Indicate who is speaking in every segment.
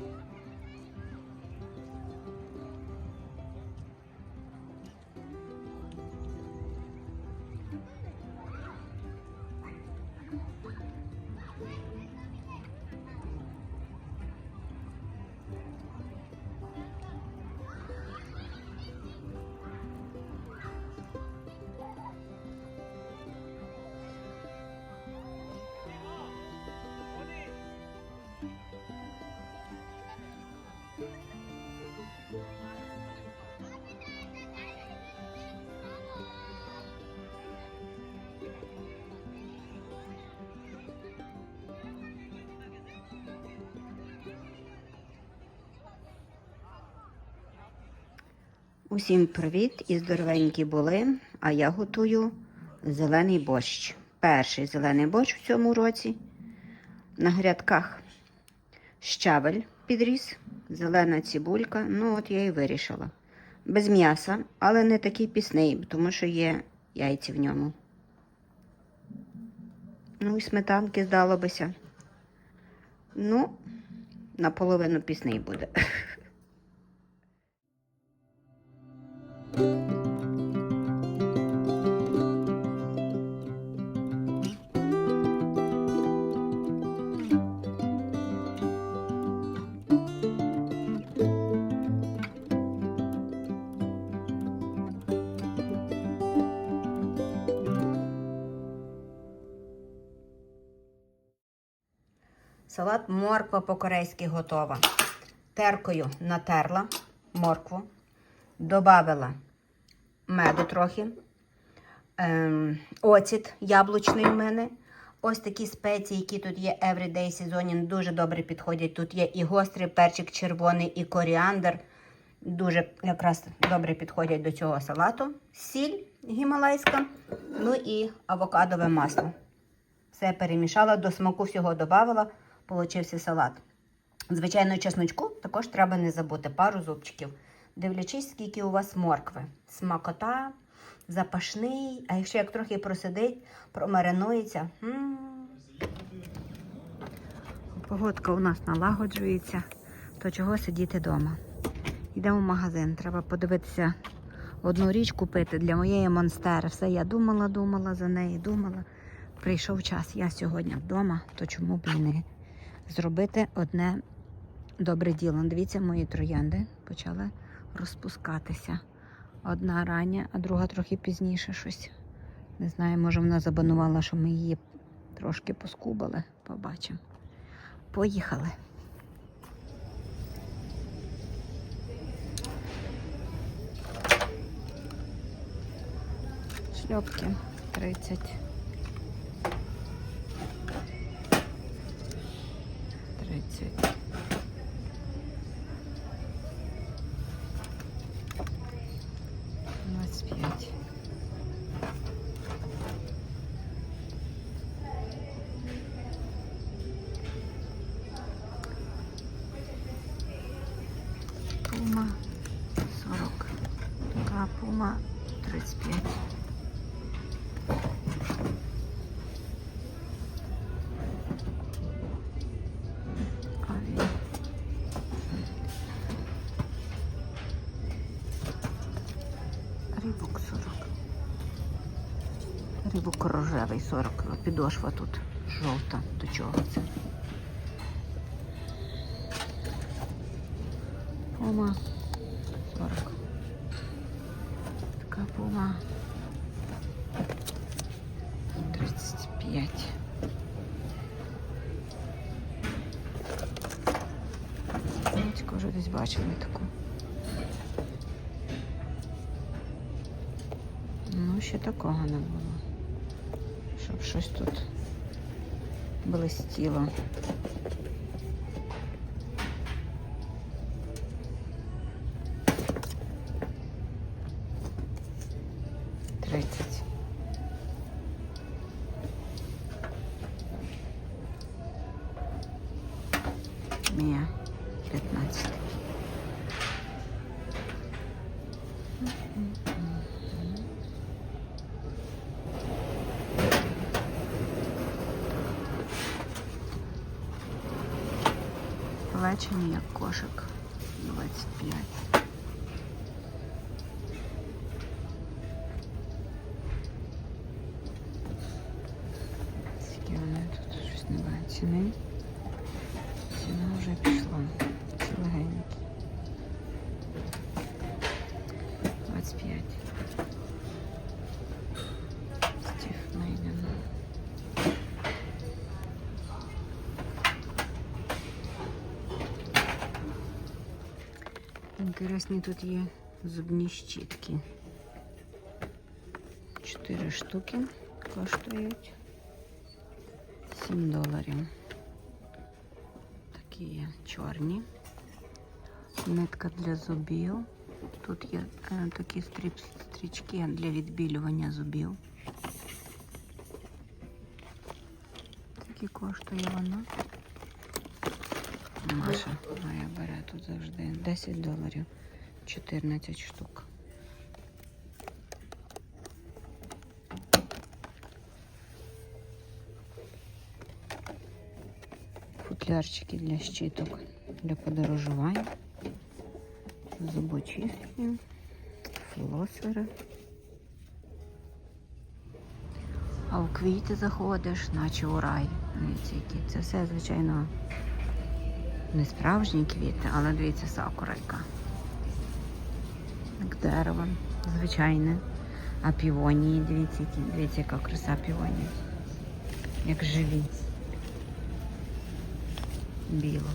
Speaker 1: Yeah. Усім привіт і здоровенькі були. А я готую зелений борщ. Перший зелений борщ в цьому році. На грядках щавель підріс, зелена цибулька. Ну, от я і вирішила. Без м'яса, але не такий пісний, тому що є яйці в ньому. Ну і сметанки здало бися. Ну, наполовину пісний буде. Салат морква по-корейськи готова. Теркою натерла моркву, додавила меду трохи, ем, оцет яблучний в мене. Ось такі спеції, які тут є Everyday Seasoning, дуже добре підходять. Тут є і гострий перчик червоний, і коріандр. Дуже якраз добре підходять до цього салату. Сіль гімалайська, ну і авокадове масло. Все перемішала, до смаку всього додавала, получився салат. Звичайно, чесночку також треба не забути пару зубчиків. Дивлячись, скільки у вас моркви. Смакота, запашний, а якщо як трохи просидить, промаринується. м Погодка у нас налагоджується, то чого сидіти вдома. Йдемо в магазин, треба подивитися одну річ купити для моєї монстери. Все я думала, думала за неї, думала. Прийшов час, я сьогодні вдома, то чому б і не зробити одне добре діло. Дивіться, мої троянди почали розпускатися. Одна рання, а друга трохи пізніше щось. Не знаю, може вона забанувала, що ми її трошки поскубали. Побачимо. Поїхали. Шльопки 30. 30. Двадцать Рибок рожевий 40. Підошва тут жовта. До чого це? Пума 40. Така пума 35. Батько вже десь бачили таку. Ну, ще такого не було. Щоб тут блистіло. Тридцять. печені, як кошик. 25. Скільки вони тут щось немає ціни. Інтересні тут є зубні щітки. Чотири штуки коштують 7 доларів. Такі є чорні. Нитка для зубів. Тут є е, такі стріп, стрічки для відбілювання зубів. Скільки коштує вона? Маша моя бере тут завжди 10 доларів 14 штук. Футлярчики для щиток для подорожування, зубочистки, флосери. А в квіти заходиш, наче у рай. Це все, звичайно, не справжні квіти, але дивіться, сакура яка. Як дерево, звичайне. А півонії, дивіться. Дивіться, яка краса півонії. Як живі. Біло.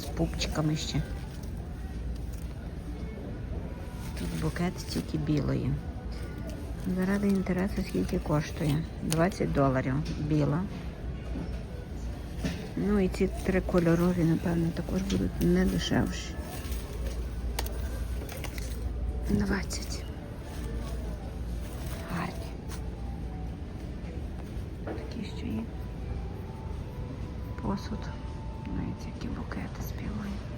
Speaker 1: З пупчиками ще. Тут букет тільки білої. Заради інтересу скільки коштує? 20 доларів біла. Ну і ці три кольорові, напевно, також будуть не дешевші. 20. Гарні. Такі ще є. Посуд. Навіть які букети співають.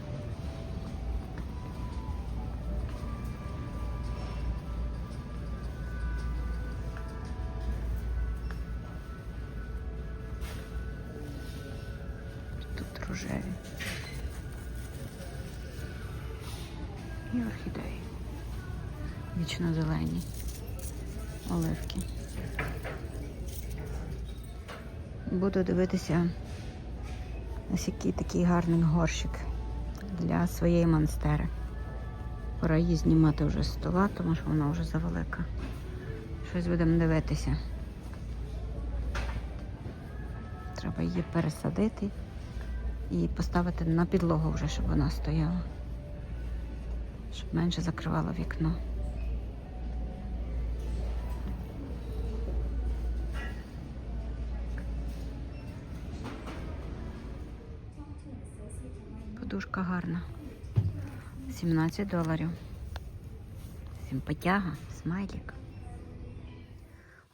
Speaker 1: Рожеві. І орхідеї. Вічно зелені. Оливки. Буду дивитися ось який такий гарний горщик для своєї монстери. Пора її знімати вже з стола, тому що вона вже завелика. Щось будемо дивитися. Треба її пересадити і поставити на підлогу вже, щоб вона стояла. Щоб менше закривала вікно. Подушка гарна. 17 доларів. Симпатяга, смайлик.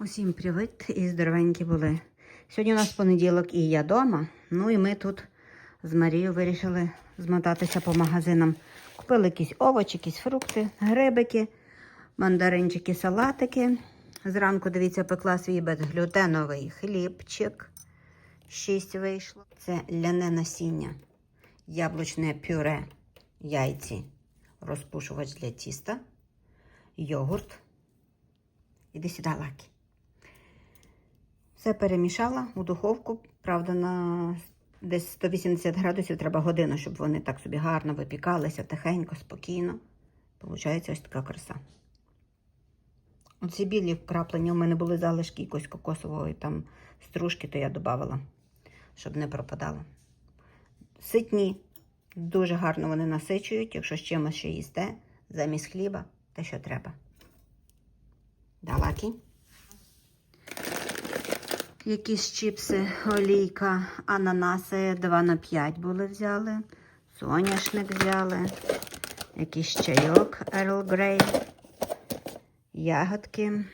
Speaker 1: Усім привіт і здоровенькі були. Сьогодні у нас понеділок і я вдома. Ну і ми тут з Марією вирішили змотатися по магазинам. Купили якісь овочі, якісь фрукти, грибики, мандаринчики, салатики. Зранку, дивіться, пекла свій безглютеновий хлібчик. Шість вийшло. Це ляне насіння, яблучне пюре, яйці, розпушувач для тіста, йогурт. Іди сюди, лакі. Все перемішала у духовку. Правда, на десь 180 градусів треба годину, щоб вони так собі гарно випікалися, тихенько, спокійно. Получається ось така краса. Оці білі вкраплення у мене були залишки якоїсь кокосової там стружки, то я додавала, щоб не пропадало. Ситні, дуже гарно вони насичують, якщо з чимось ще їсте, замість хліба, те, що треба. Далакі. Якісь чіпси, олійка, ананаси 2 на 5 були взяли. Соняшник взяли. Якийсь чайок Earl Grey. Ягодки.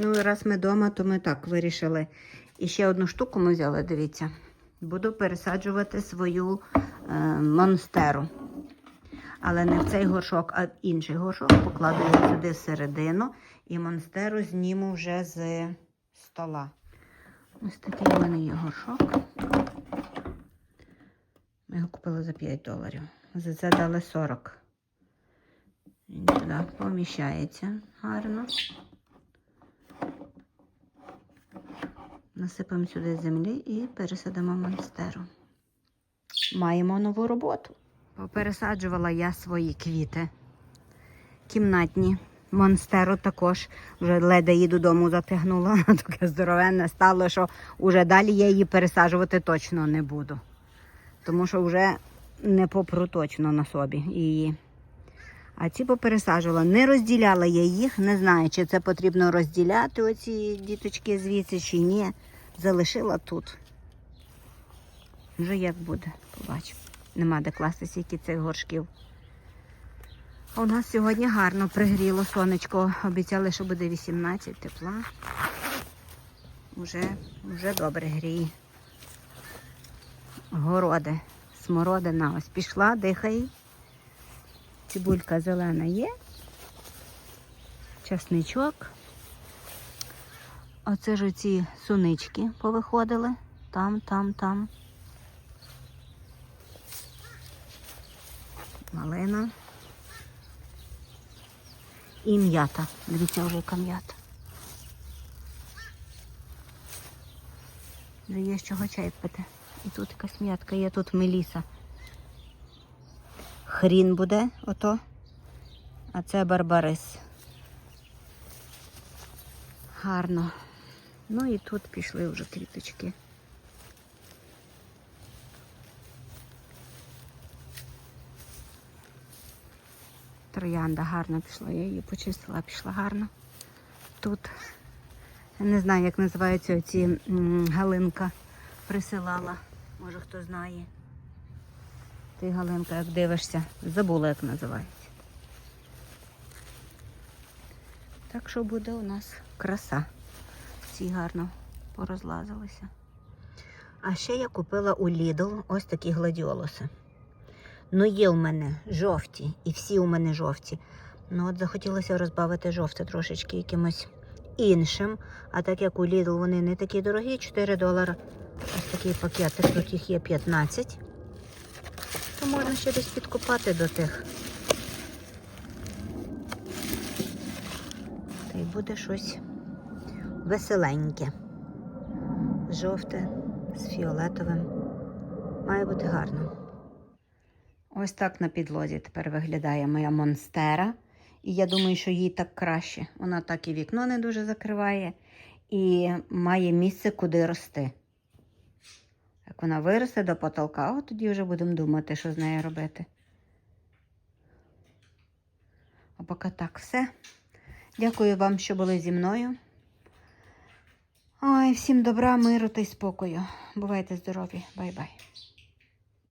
Speaker 1: Ну, і раз ми вдома, то ми так вирішили. І ще одну штуку ми взяли, дивіться. Буду пересаджувати свою е, монстеру. Але не в цей горшок, а в інший горшок. Покладу її сюди всередину. І монстеру зніму вже з стола. Ось такий у мене є горшок. Ми його купили за 5 доларів. За це дали 40. Він туди поміщається гарно. Насипаємо сюди землі і пересадимо монстеру. Маємо нову роботу. Попересаджувала я свої квіти. Кімнатні. Монстеру також. Вже ледо її додому затягнула. Таке здоровенне стало, що вже далі я її пересаджувати точно не буду. Тому що вже не попру точно на собі її. А ці попересаджувала. Не розділяла я їх, не знаю, чи це потрібно розділяти оці діточки звідси, чи ні. Залишила тут. Вже як буде, побачимо. Нема де класти стільки цих горшків. У нас сьогодні гарно пригріло сонечко. Обіцяли, що буде 18 тепла. Уже, уже добре гріє. Городи, смородина ось пішла, дихає. Цибулька зелена є. Часничок. Оце ж оці сунички повиходили. Там, там, там. Малина. І м'ята. Дивіться, вже яка м'ята. Вже є з чого чай пити. І тут якась м'ятка є, тут меліса. Хрін буде ото. А це барбарис. Гарно. Ну і тут пішли вже квіточки. Троянда гарно пішла, я її почистила, пішла гарно. Тут, не знаю, як називаються оці м, галинка присилала. Може хто знає. Ти Галинка, як дивишся, забула, як називається. Так що буде у нас краса. Всі гарно порозлазилися. А ще я купила у Lidl ось такі гладіолуси. Ну, є у мене жовті, і всі у мене жовті. Ну, от захотілося розбавити жовте трошечки якимось іншим. А так як у Lidl вони не такі дорогі, 4 долари. Ось такий пакетик, тут їх є 15. То можна ще десь підкопати до тих. Та й буде щось веселеньке. Жовте з фіолетовим. Має бути гарно. Ось так на підлозі тепер виглядає моя монстера. І я думаю, що їй так краще. Вона так і вікно не дуже закриває і має місце, куди рости. Як вона виросте до потолка, от тоді вже будемо думати, що з нею робити. А поки так все. Дякую вам, що були зі мною. Ой, всім добра, миру та й спокою. Бувайте здорові. Бай-бай.